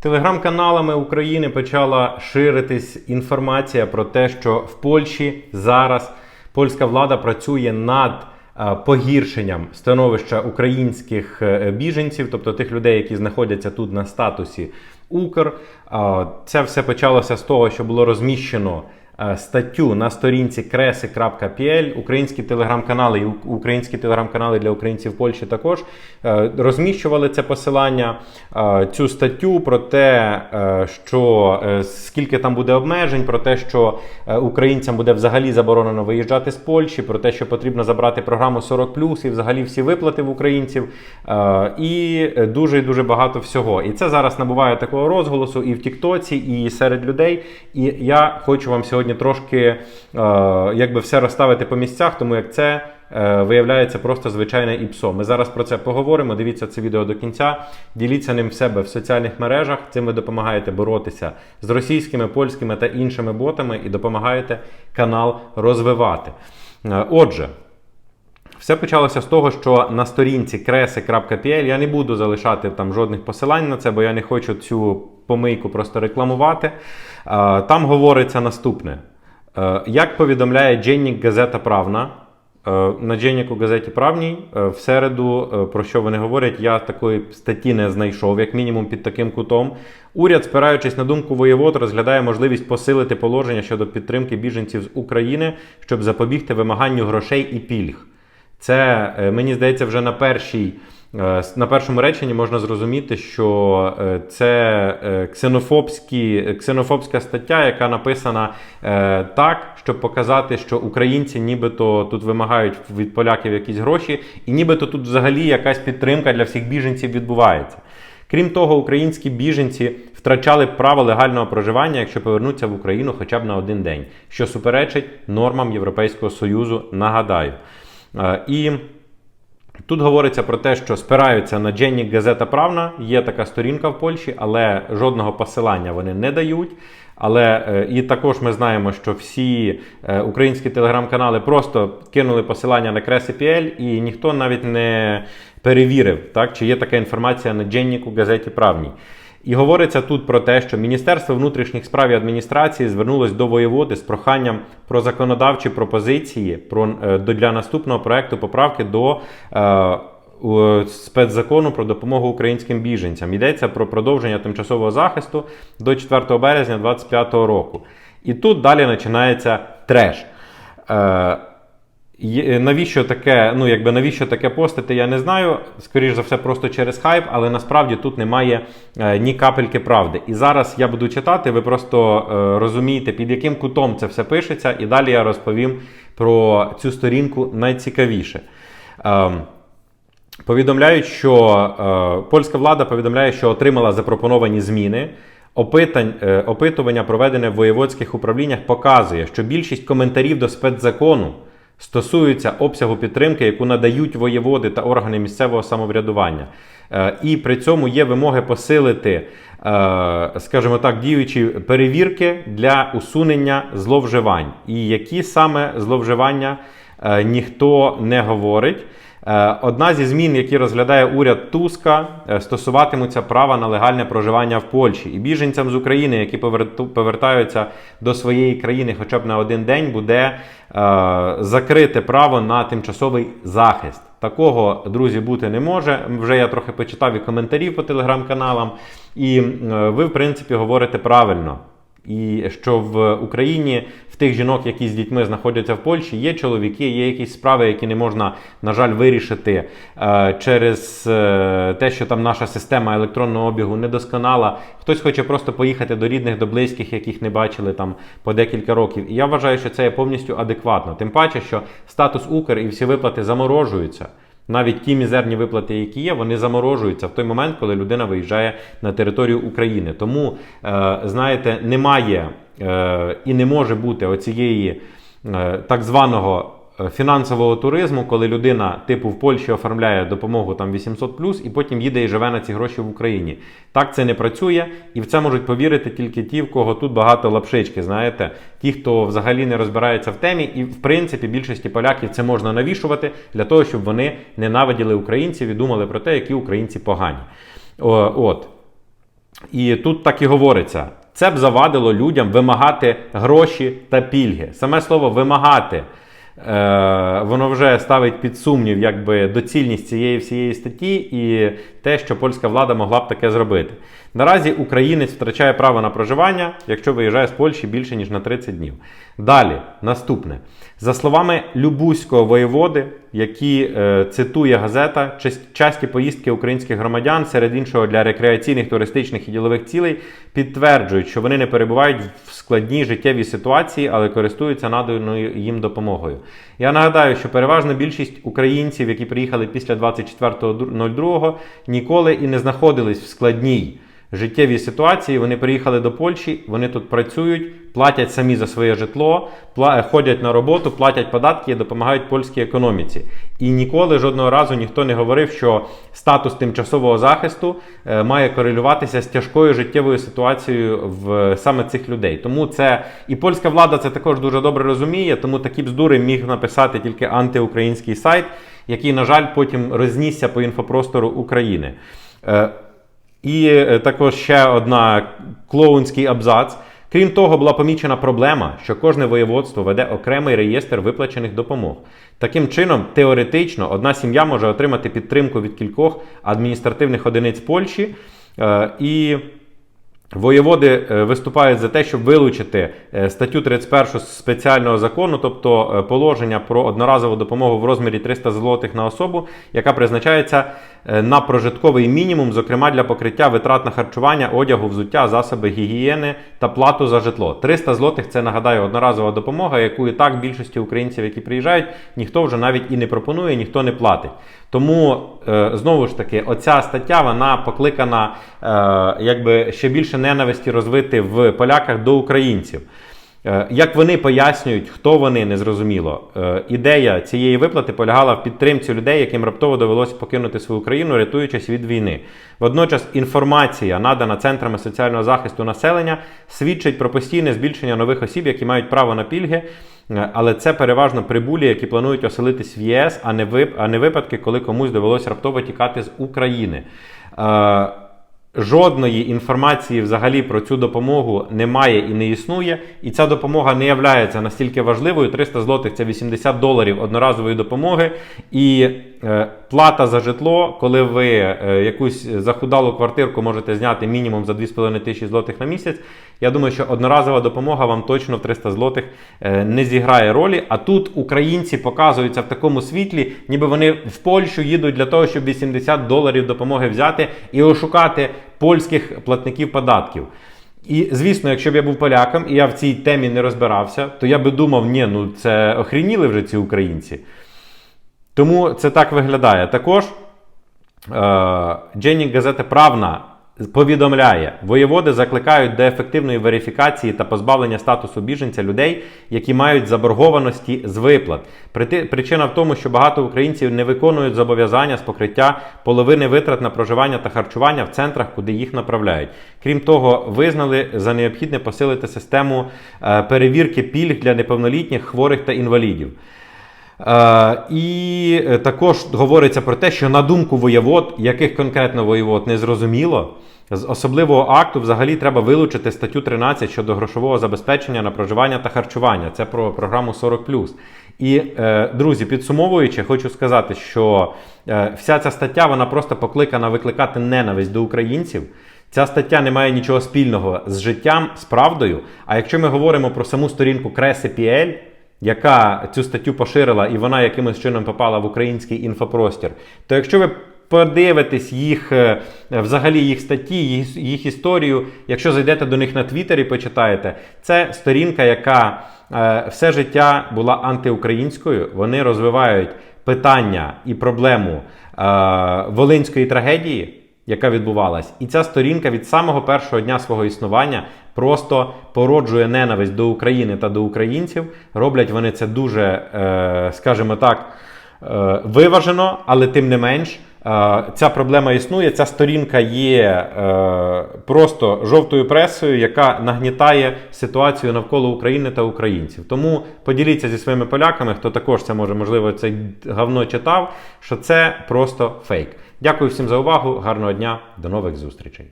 Телеграм-каналами України почала ширитись інформація про те, що в Польщі зараз польська влада працює над е, погіршенням становища українських е, біженців, тобто тих людей, які знаходяться тут на статусі Укр. Е, Це все почалося з того, що було розміщено статтю на сторінці kreси.pl. Українські телеграм-канали і українські телеграм-канали для українців Польщі також е, розміщували це посилання, е, цю статтю про те, е, що е, скільки там буде обмежень, про те, що е, українцям буде взагалі заборонено виїжджати з Польщі, про те, що потрібно забрати програму 40+, і взагалі всі виплати в українців, е, і дуже дуже багато всього. І це зараз набуває такого розголосу і в Тіктоці, і серед людей. І я хочу вам сьогодні трошки е, якби все розставити по місцях, тому як це. е, Виявляється просто звичайне ІПСО. Ми зараз про це поговоримо. Дивіться це відео до кінця. Діліться ним в себе в соціальних мережах. Цим ви допомагаєте боротися з російськими, польськими та іншими ботами і допомагаєте канал розвивати. Е, Отже, все почалося з того, що на сторінці kresi.pl я не буду залишати там жодних посилань на це, бо я не хочу цю помийку просто рекламувати. Там говориться наступне. Е, Як повідомляє Дженнік Газета Правна, е, на Дженніку газеті Правній е, в середу, про що вони говорять, я такої статті не знайшов, як мінімум під таким кутом. Уряд, спираючись на думку воєвод, розглядає можливість посилити положення щодо підтримки біженців з України, щоб запобігти вимаганню грошей і пільг. Це мені здається, вже на першій. Е, На першому реченні можна зрозуміти, що е, це е, ксенофобські, ксенофобська стаття, яка написана так, щоб показати, що українці нібито тут вимагають від поляків якісь гроші, і нібито тут взагалі якась підтримка для всіх біженців відбувається. Крім того, українські біженці втрачали право легального проживання, якщо повернуться в Україну хоча б на один день, що суперечить нормам Європейського Союзу. Нагадаю. І Тут говориться про те, що спираються на Дженнік Газета Правна. Є така сторінка в Польщі, але жодного посилання вони не дають. Але е, і також ми знаємо, що всі е, українські телеграм-канали просто кинули посилання на Кресі.pl і ніхто навіть не перевірив, так, чи є така інформація на Дженніку Газеті Правній. І говориться тут про те, що Міністерство внутрішніх справ і адміністрації звернулось до воєводи з проханням про законодавчі пропозиції про, е, для наступного проекту поправки до е, спецзакону про допомогу українським біженцям. Йдеться про продовження тимчасового захисту до 4 березня 2025 року. І тут далі починається треш. Е, Навіщо таке, ну якби навіщо таке постити, я не знаю. Скоріше за все, просто через хайп, але насправді тут немає е, ні капельки правди. І зараз я буду читати, ви просто е, розумієте, під яким кутом це все пишеться, і далі я розповім про цю сторінку найцікавіше. Ем, Повідомляють, що е, польська влада повідомляє, що отримала запропоновані зміни. Опитань, е, опитування, проведене в воєводських управліннях, показує, що більшість коментарів до спецзакону стосуються обсягу підтримки, яку надають воєводи та органи місцевого самоврядування. Е, і при цьому є вимоги посилити, е, скажімо так, діючі перевірки для усунення зловживань. І які саме зловживання е, ніхто не говорить. Е, Одна зі змін, які розглядає уряд Туска, е, стосуватимуться права на легальне проживання в Польщі. І біженцям з України, які повертаються до своєї країни хоча б на один день, буде е, закрите право на тимчасовий захист. Такого, друзі, бути не може. Вже я трохи почитав і коментарів по телеграм-каналам, і ви, в принципі, говорите правильно. І що в Україні в тих жінок, які з дітьми знаходяться в Польщі, є чоловіки, є якісь справи, які не можна, на жаль, вирішити е, через е, те, що там наша система електронного обігу недосконала. Хтось хоче просто поїхати до рідних, до близьких, яких не бачили там по декілька років. І я вважаю, що це є повністю адекватно. Тим паче, що статус Укр і всі виплати заморожуються. Навіть ті мізерні виплати, які є, вони заморожуються в той момент, коли людина виїжджає на територію України. Тому, е, знаєте, немає е, і не може бути оцієї е, так званого фінансового туризму, коли людина, типу, в Польщі оформляє допомогу там 800 і потім їде і живе на ці гроші в Україні. Так це не працює, і в це можуть повірити тільки ті, в кого тут багато лапшички. Знаєте, ті, хто взагалі не розбирається в темі, і в принципі більшості поляків це можна навішувати для того, щоб вони ненавиділи українців і думали про те, які українці погані. О, от. І тут так і говориться: це б завадило людям вимагати гроші та пільги. Саме слово вимагати. Е, воно вже ставить під сумнів якби, доцільність цієї всієї статті і те, що польська влада могла б таке зробити. Наразі українець втрачає право на проживання, якщо виїжджає з Польщі більше ніж на 30 днів. Далі, наступне. За словами Любузького воєводи, які е, цитує газета, часті поїздки українських громадян, серед іншого для рекреаційних, туристичних і ділових цілей, підтверджують, що вони не перебувають в складній життєвій ситуації, але користуються наданою їм допомогою. Я нагадаю, що переважна більшість українців, які приїхали після 24.02, ніколи і не знаходились в складній життєвій ситуації. Вони приїхали до Польщі, вони тут працюють, платять самі за своє житло, ходять на роботу, платять податки і допомагають польській економіці. І ніколи жодного разу ніхто не говорив, що статус тимчасового захисту е, має корелюватися з тяжкою життєвою ситуацією в саме цих людей. Тому це і польська влада це також дуже добре розуміє. Тому такі бздури міг написати тільки антиукраїнський сайт, який, на жаль, потім рознісся по інфопростору України. Е, і е, також ще одна клоунський абзац. Крім того, була помічена проблема, що кожне воєводство веде окремий реєстр виплачених допомог. Таким чином, теоретично, одна сім'я може отримати підтримку від кількох адміністративних одиниць Польщі. е, І Воєводи е, виступають за те, щоб вилучити е, статтю 31 з спеціального закону, тобто е, положення про одноразову допомогу в розмірі 300 злотих на особу, яка призначається на прожитковий мінімум, зокрема для покриття витрат на харчування, одягу, взуття, засоби гігієни та плату за житло. 300 злотих це нагадаю одноразова допомога, яку і так більшості українців, які приїжджають, ніхто вже навіть і не пропонує, ніхто не платить. Тому е, знову ж таки, оця стаття вона покликана е, якби ще більше ненависті розвити в поляках до українців. Е, Як вони пояснюють, хто вони незрозуміло. Е, Ідея цієї виплати полягала в підтримці людей, яким раптово довелося покинути свою країну, рятуючись від війни. Водночас інформація, надана центрами соціального захисту населення, свідчить про постійне збільшення нових осіб, які мають право на пільги. Е, Але це переважно прибулі, які планують оселитись в ЄС, а не випадки, коли комусь довелося раптово тікати з України. Жодної інформації взагалі про цю допомогу немає і не існує, і ця допомога не є настільки важливою. 300 злотих це 80 доларів одноразової допомоги. І плата за житло, коли ви е, якусь захудалу квартирку можете зняти мінімум за 2,5 тисячі злотих на місяць. Я думаю, що одноразова допомога вам точно в 300 злотих е, не зіграє ролі. А тут українці показуються в такому світлі, ніби вони в Польщу їдуть для того, щоб 80 доларів допомоги взяти і ошукати польських платників податків. І звісно, якщо б я був поляком і я в цій темі не розбирався, то я би думав, ні, ну це охрініли вже ці українці. Тому це так виглядає. Також е, Дженік газета Правна повідомляє, воєводи закликають до ефективної верифікації та позбавлення статусу біженця людей, які мають заборгованості з виплат. Причина в тому, що багато українців не виконують зобов'язання з покриття половини витрат на проживання та харчування в центрах, куди їх направляють. Крім того, визнали за необхідне посилити систему е, перевірки пільг для неповнолітніх, хворих та інвалідів. Е, і е, також говориться про те, що на думку воєвод, яких конкретно воєвод не зрозуміло, з особливого акту взагалі треба вилучити статтю 13 щодо грошового забезпечення на проживання та харчування. Це про програму 40+. І, е, друзі, підсумовуючи, хочу сказати, що вся ця стаття вона просто покликана викликати ненависть до українців. Ця стаття не має нічого спільного з життям, з правдою. А якщо ми говоримо про саму сторінку Креси.pl, яка цю статтю поширила і вона якимось чином попала в український інфопростір, то якщо ви подивитесь їх е, взагалі їх статті, їх, їх історію, якщо зайдете до них на Твіттері, почитаєте, це сторінка, яка е, все життя була антиукраїнською. Вони розвивають питання і проблему е, волинської трагедії яка відбувалась. І ця сторінка від самого першого дня свого існування просто породжує ненависть до України та до українців. Роблять вони це дуже, е, скажімо так, е, виважено, але тим не менш. е, Ця проблема існує. Ця сторінка є просто жовтою пресою, яка нагнітає ситуацію навколо України та українців. Тому поділіться зі своїми поляками, хто також це може, можливо, це говно читав, що це просто фейк. Дякую всім за увагу. Гарного дня, до нових зустрічей.